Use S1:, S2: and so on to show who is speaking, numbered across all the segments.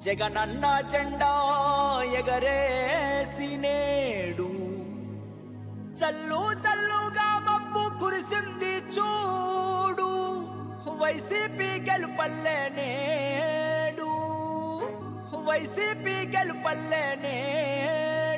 S1: జగనన్న జెండా ఎగరేసి నేడు చల్లు చల్లుగా మబ్బు కురిసింది చూడు. వైసీపీ గెలుపల్లే నేడు. వైసీపీ గెలుపల్లే నేడు.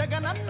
S1: ಜಗನನ್ನ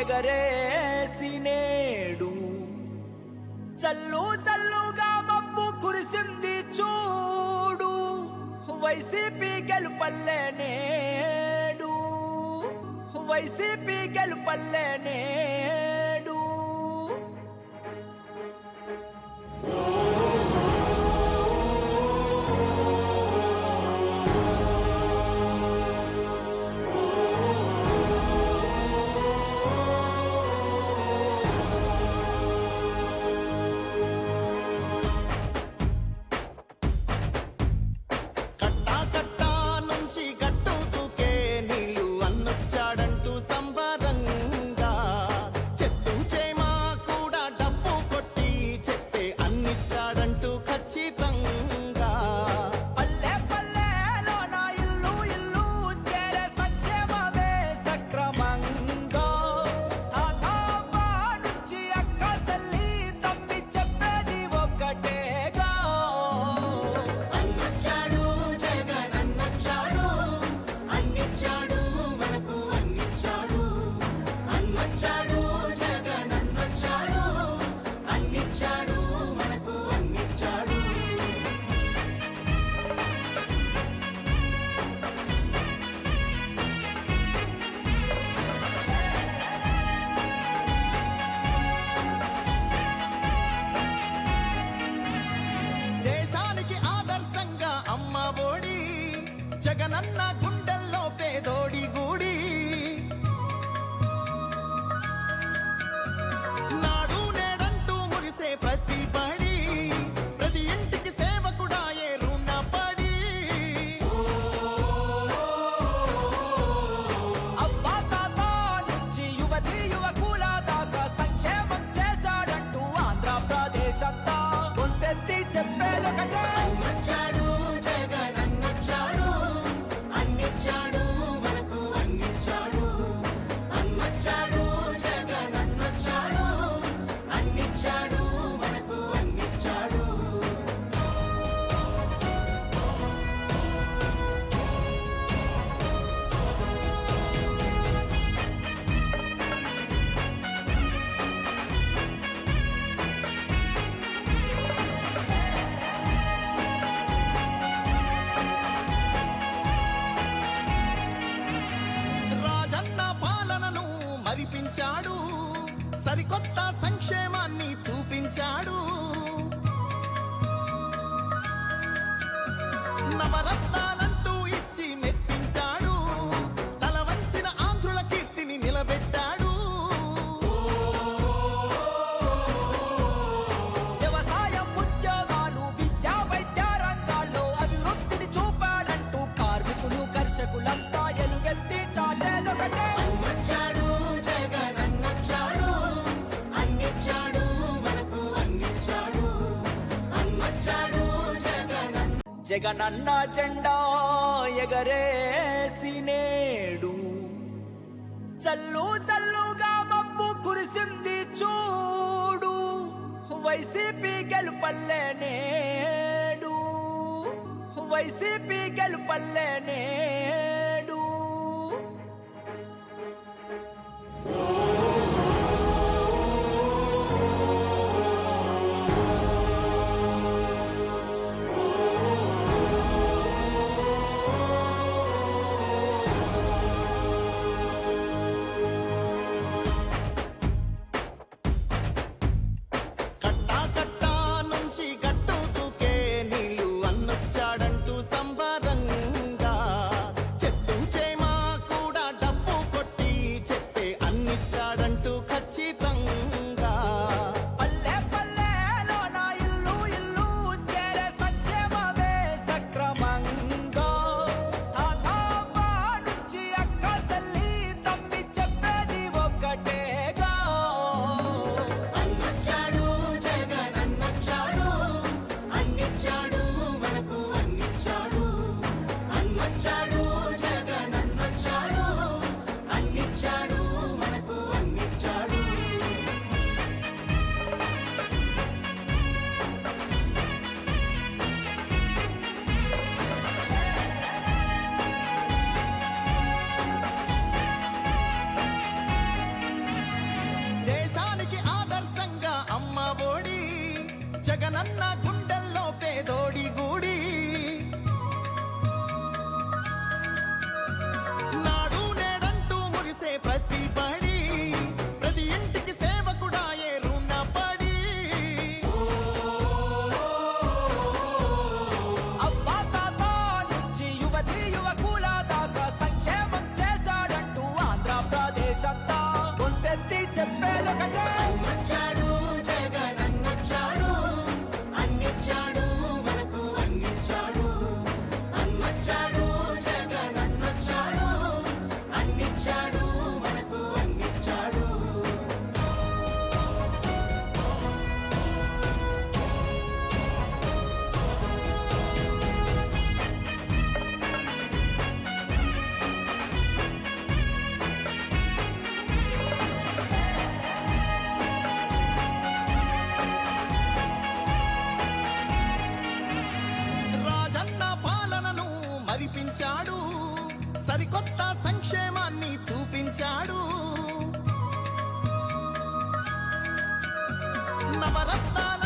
S1: ఎగరేసినేడు. చల్లు చల్లుగా మబ్బు కురిసింది చూడు. వైసీపీ గెలుపల్లెనేడు వైసీపీ
S2: గెలుపల్లెనే సరికొత్త సంక్షేమాన్ని చూపించాడు.
S1: జగనన్న జెండా ఎగరేసి నేడు. చల్లు చల్లుగా మబ్బు కురిసింది చూడు. వైసీపీ గెలుపల్లే నేడు. వైసీపీ గెలుపల్లే నేడు.
S2: சாத చూపించాడు. సరికొత్త సంక్షేమాన్ని చూపించాడు. నవరత్నాల